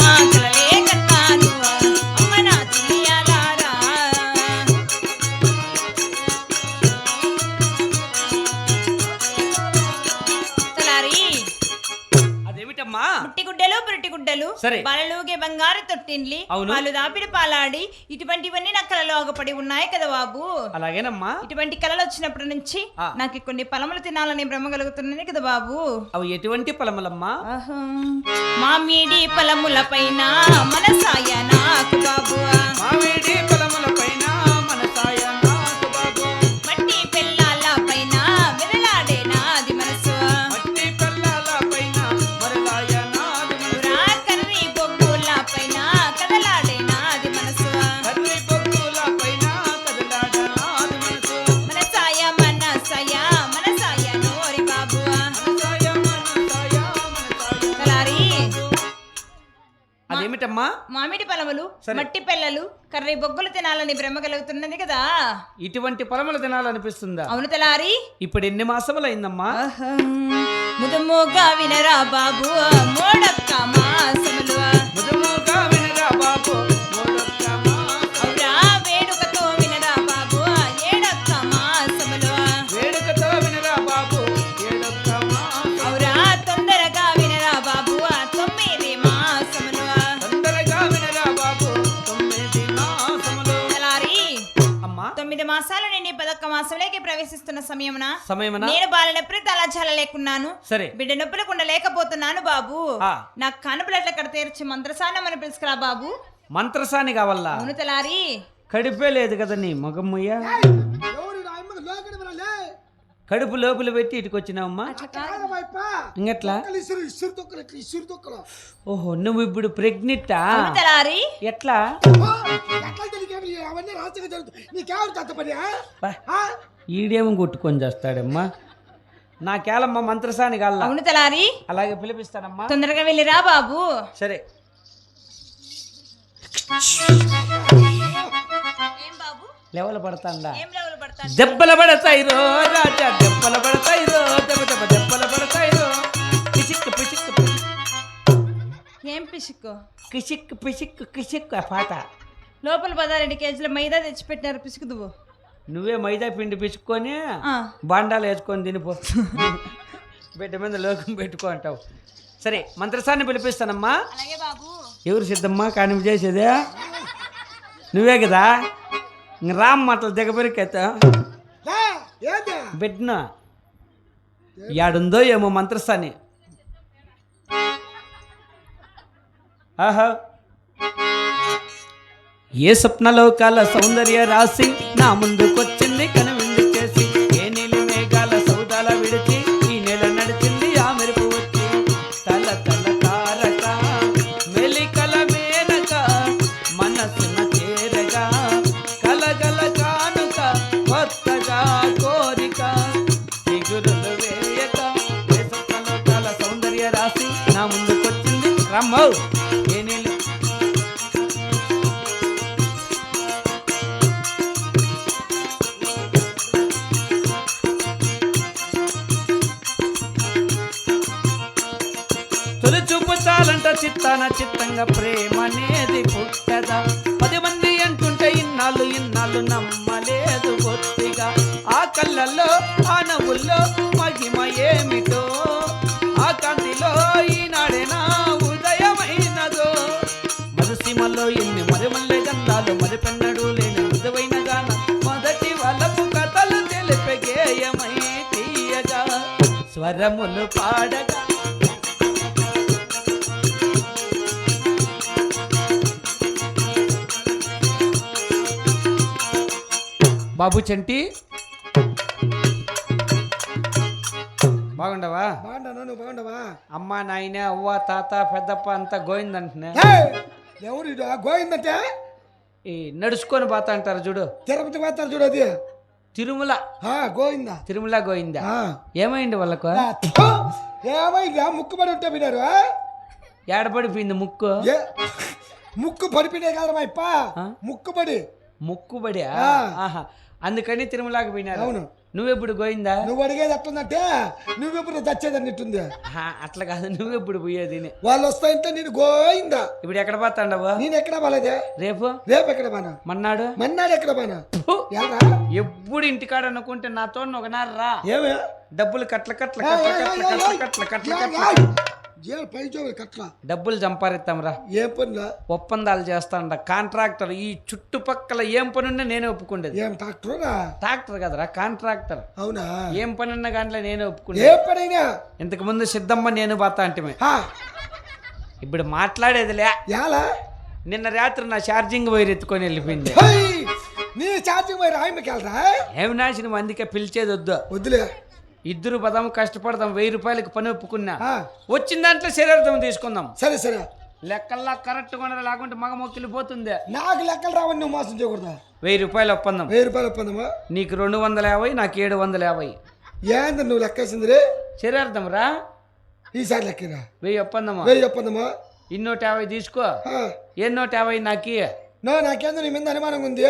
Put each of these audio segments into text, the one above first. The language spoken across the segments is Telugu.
అమ్మ గుడ్డలు పురిటి గుడ్డలు సరే. బాలలోగే బంగారు తొట్టిండ్లి అవును. పాలు దాపిడి పాలాడి ఇటువంటివన్నీ నా కలలో ఆగపడి ఉన్నాయి కదా బాబు అలాగేనమ్మా ఇటువంటి కళలు వచ్చినప్పటి నుంచి. నాకు కొన్ని ఫలములు తినాలని భ్రమ కలుగుతున్నాయి కదా బాబు అవి ఎటువంటి పొలములమ్మా. మామిడి ఫలముల పైన మనసాయ నాకు బాబు మామిడి పొలముల పైన అదేమిటమ్మా మామిడి ఫలములు సరే. మట్టి పిల్లలు కర్రీ బొగ్గులు తినాలని భ్రమ కలుగుతున్నది కదా. ఇటువంటి పొలములు తినాలనిపిస్తుందా? అవును తలారి. ఇప్పుడు ఎన్ని మాసములైందమ్మా? ముదుముగా వినరా బాబు మోడక్క మాసములు. ముదుముగా వినరా బాబు మాసాలు నేను పదొక్క మాసంలోకి ప్రవేశిస్తున్న సమయమున సమయమనా నేను బాల నొప్పి తలాచాల లేకున్నాను. సరే. బిడ్డ నొప్పులకు ఉండలేకపోతున్నాను బాబు. ఆ. నాకు కనుపులట్ల కడ తీర్చి మంత్రసానం అని పిలుచుకురా బాబు. మంత్రసాని కావాలా? అవును తలారి. కడుపే లేదు కదా నీ మగమ్మయ్య కడుపు లోపల పెట్టి ఇటుకొచ్చినావమ్మా? ఇంకెట్లా? ఓహో నువ్వు ఇప్పుడు ప్రెగ్నెంటా? ఎట్లా? ఈడేమో కొట్టుకొని చేస్తాడమ్మా. నాకేలమ్మా మంత్రసాని అవును తలారి అలాగే పిలిపిస్తానమ్మా. తొందరగా వెళ్ళిరా బాబు. సరే. ఏం బాబు? లెవెల్ పడతాండా. దెబ్బలు పడతాయి రో రాజా దెబ్బలు పడతాయి రో దెబ్బ దెబ్బ దెబ్బలు పడతాయి రో. పిసిక్ పిసిక్ ఏం పిసుకు కిసిక్ పిసిక్ కిసిక్ ఆ పాట. లోపల పదారెండు కేజీల మైదా తెచ్చిపెట్టినారు పిసుకు దువ్వు నువ్వే మైదా పిండి పిసుక్కొని బాండాలు వేసుకొని తినిపో. బిడ్డ మీద లోకం పెట్టుకో అంటావు. సరే మంత్రసాన్ని పిలిపిస్తానమ్మా. ఎవరు సిద్ధమ్మా? కానివి చేసేదే? నువ్వే కదా? రామ్ మాటలు దిగబెరికైతే బిడ్న యాడుందో ఏమో మంత్రస్థాని ఆహా. ఏ స్వప్నలోకాల సౌందర్య రాసి నా ముందుకొచ్చింది తన చిత్తంగా ప్రేమ అనేది పుట్టదా? పది మంది అంటుంటే ఇన్నాళ్ళు ఇన్నాళ్ళు నమ్మలేదు బొత్తిగా. ఆ కళ్ళల్లో ఆ నవ్వుల్లో మహిమ ఏమిటో? ఆ కందిలో ఈనాడేనా ఉదయమైనదో? మరుసీమల్లో ఎన్ని మరిమల్లె గంధాలు మరిపెన్నడు లేని మృదువైన గాన. మొదటి వలపు కథలు తెలిపే గేయమై తీయగా. స్వరములు పాడగా. బాబు చంటి. బాగుండవా? బాగుండాను నువ్వు బాగుండవా? అమ్మ నాయన అవ్వ తాత పెద్దప్ప అంతా గోయిందంటున్నా ఎవరు గోయిందంటే ఈ నడుచుకొని పోతా అంటారు చూడు. తిరుపతి పోతారు చూడది తిరుమల. ఆ, గోయిందా తిరుమల గోయిందా. ఏమైంది వాళ్ళకు. ఏమైందా? ముక్కు పడి ఉంటే వినారు? ఏడపడిపోయింది ముక్కు? ముక్కు పడిపోయినాయి కదమ్మా ఇప్ప ముక్కుబడి ఆ. ఆహా. అందుకని తిరుమలకి పోయినారు. అవును. నువ్వెప్పుడు పోయిందా? నువ్వు అడిగేది ఎట్లుందంటే నువ్వెప్పుడు చచ్చేదన్నట్టుంది అట్లా కాదు నువ్వెప్పుడు పోయేది. వాళ్ళు వస్తాయంటే నేను గోయిందా? ఇప్పుడు ఎక్కడ పోతాండవు నేను ఎక్కడ బాలేదే రేపు? రేపు ఎక్కడ బానా మన్నాడు? మన్నాడు ఎక్కడ ఎలా ఎప్పుడు ఇంటికాడ అనుకుంటే నాతో ఒకనారు రా. ఏమే? డబ్బులు కట్ల కట్ల కట్ల కట్ల కట్ల కట్ల కట్ల పై జోబులు డబ్బులు సంపాదిస్తాం రా ఏం పనిలా ఒప్పందాలు చేస్తాండ కాంట్రాక్టర్ ఈ చుట్టుపక్కల ఏం పని ఉన్నా నేనే ఒప్పుకుండేది. ఏం డాక్టరా ట్రాక్టర్ కదరా కాంట్రాక్టర్. అవునా? ఏం పని ఉన్నా కానీ నేనే ఒప్పుకుండే ఏ పనైనా? ఇంతకు ముందు సిద్ధమ్మ నేను బాతా అంటే ఇప్పుడు మాట్లాడేదిలే. ఎలా నిన్న రాత్రి నా ఛార్జింగ్ వైర్ ఎత్తుకొని వెళ్ళిపోయింది. నీ ఛార్జింగ్ పోయి రాయమ్మకి వెళ్ళరా? ఏమి నాశనం అందుకే పిలిచేది వద్దు. వద్దులే. ఇద్దరు పదాం కష్టపడదాం వెయ్యి రూపాయలకి పని ఒప్పుకున్నా. వచ్చిన దాంట్లో శరీరం తీసుకుందాం. సరే సరే. లెక్కల్లా కరెక్ట్గా లేకుంటే మగ మొక్కిలు పోతుంది. నాకు లెక్కలు రావని నువ్వు మోసం చేయకూడదా? వెయ్యి రూపాయలు ఒప్పందం. వెయ్యి రూపాయలు ఒప్పందమా నీకు రెండు వందల యాభై నాకు ఏడు వందల యాభై. ఏంది నువ్వు లెక్కేసింది రే శరీరం రా. ఈసారి లెక్కరా వెయ్యి ఒప్పందమా? వెయ్యి ఒప్పందమా? ఇన్నోటి యాభై తీసుకో. ఎన్నోటి యాభై నాకి నాకేందో నీ మీద అనుమానం ఉంది.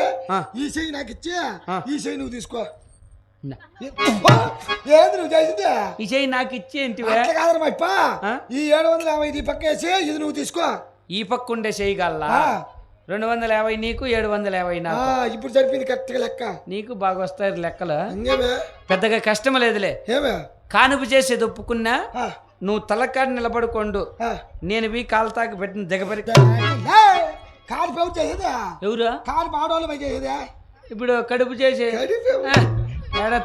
ఈ చెయ్యి నాకు ఇచ్చి. ఈ చెయ్యి నువ్వు తీసుకో. ఏంది నువ్వు చేసింది? ఈ చెయ్యి నాకు ఇచ్చి ఏంటివే అట్లా కాదమ్మా ఇప్ప ఆ? ఈ ఏడు వందల యాభై పక్క వేసి ఇది నువ్వు తీసుకో. ఈ పక్క ఉండే ఆ, రెండు వందల యాభై నీకు ఏడు వందల యాభై నాకు. ఇప్పుడు సరిపోయింది కరెక్ట్గా లెక్క. నీకు బాగా వస్తాయి లెక్కలు. పెద్దగా కష్టం లేదులే. కానుపు చేసేది ఒప్పుకున్నా నువ్వు తలకాడు నిలబడుకోండు. నేను వీ కాలుతాకి పెట్టిన దిగబరి కాలు ఎవరు కాలు చేసేదా? ఇప్పుడు కడుపు చేసే ఏడా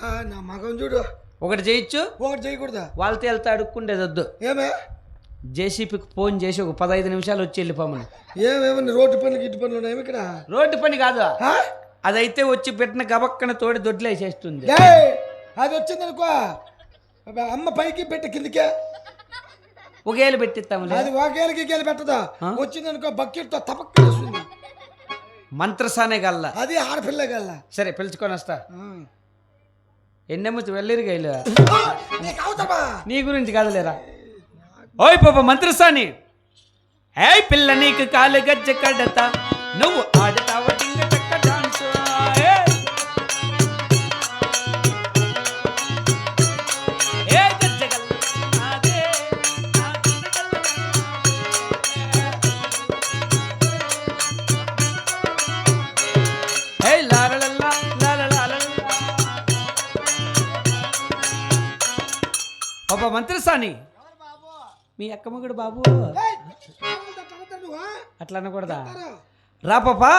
ఆ, నా మగం చూడు. ఒకటి చేయొచ్చు ఒకటి చేయకూడదా వాళ్ళతో వెళ్తే అడుక్కుండేది వద్దు ఏమే? జేసీపీకి ఫోన్ చేసి ఒక పదహైదు నిమిషాలు వచ్చి వెళ్ళిపోమని. ఏమేమన్నా రోడ్డు పనులు గిట్టు పనులు ఉన్నాయి ఇక్కడ రోడ్డు పని కాదు? అదైతే వచ్చి పెట్టిన గబక్కన తోడి దొడ్లేసేస్తుంది ఏయ్, అది వచ్చింది అనుకో అమ్మ పైకి పెట్టి కిందికే. ఒకేళ్ళు పెట్టిస్తాములే. అది ఒకేళ్ళకి గేలు పెట్టదా? ఆ? వచ్చింది అనుకో బకెట్తో తపక్క మంత్రసానే గల్లా. అది ఆడపిల్ల గల్లా. సరే పిలుచుకొని వస్తా. ఎన్నెమ్మతి వెళ్ళిరు గైలు? నీ గురించి కాదులేరా. ఓయ్ పాప మంత్రసాని. ఏయ్ పిల్ల నీకు కాలు గజ్జ కడతా. నువ్వు ఆడతావు పాప మంత్రసాని మీ అక్క మగుడు బాబు? అట్లా అనకూడదా. రా పాపా.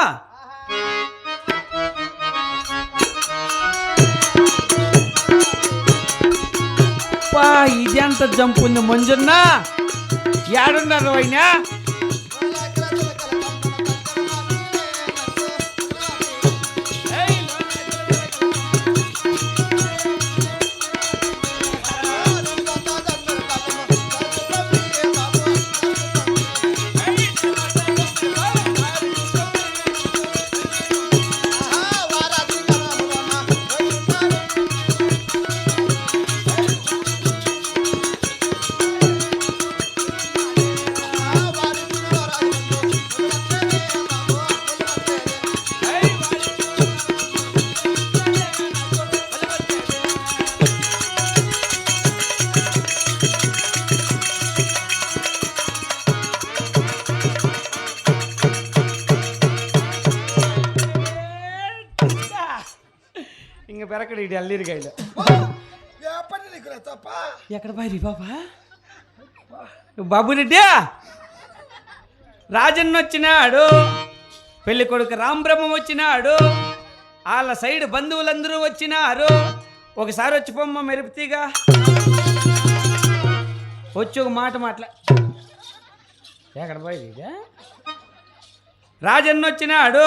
ఇది ఎంత జంపు ఉంది మంజున్న? ఏడున్నారు అయినా? ఇంక పెరకడు ఇటు అల్లిరికాయలు ఓ, ఏ పని నీకు రా తప్ప. ఎక్కడ బాయి బాబా? బాబు రెడ్డి? రాజన్న వచ్చినాడు. పెళ్ళి కొడుకు రాంబ్రహ్మం వచ్చినాడు. వాళ్ళ సైడ్ బంధువులందరూ వచ్చినారు. ఒకసారి వచ్చి పొమ్మ మెరుపుతీగా. వచ్చి ఒక మాట మాట్లా. ఎక్కడ పోయి? రాజన్న వచ్చినాడు.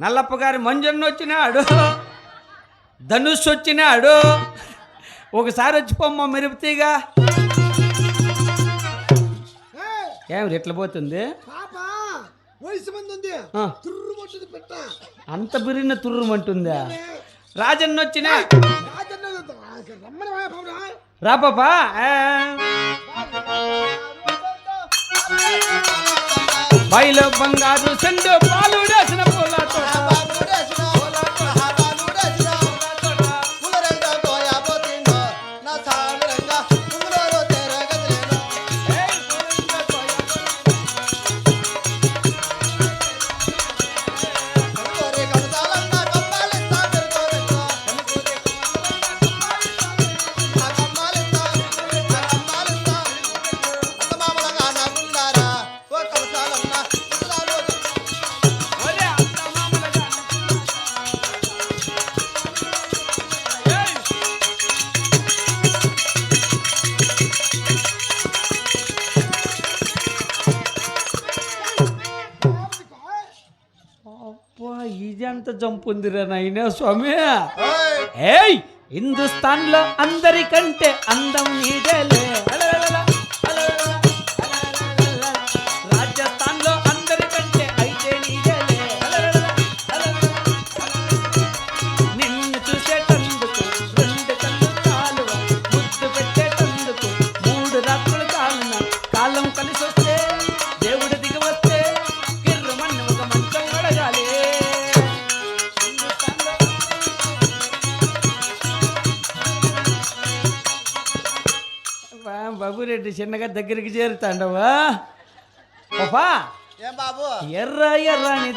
నల్లప్ప గారి మంజన్న వచ్చినాడు. ధనుష్ వచ్చినాడు. ఒకసారి వచ్చి పొమ్మ మెరుపుతీగా. ఏయ్, ఏం రెట్ల పోతుంది? అంత బిరిన తుర్రుమంటుందా రాజన్న వచ్చిన. రా పాపా. బాయిలో బంగారు సెండు పాలు ఇదెంత జంపుందిరా నాయన స్వామి ఏయ్, ఏయ్ హిందుస్థాన్లో అందరికంటే అందం నీదేలే అలలలల, అలలలల, అలలలల. రాజస్థాన్లో అందరికంటే అయితే. నిన్ను చూసేటందుకు రెండు కళ్ళు కాలువ ముద్దు పెట్టేటందుకు మూడు రాత్రులు కాలున కాలం కలిసి చిన్నగా దగ్గరికి చేరుతాండవా? పాపా ఏం బాబు? ఎర్ర ఎర్రని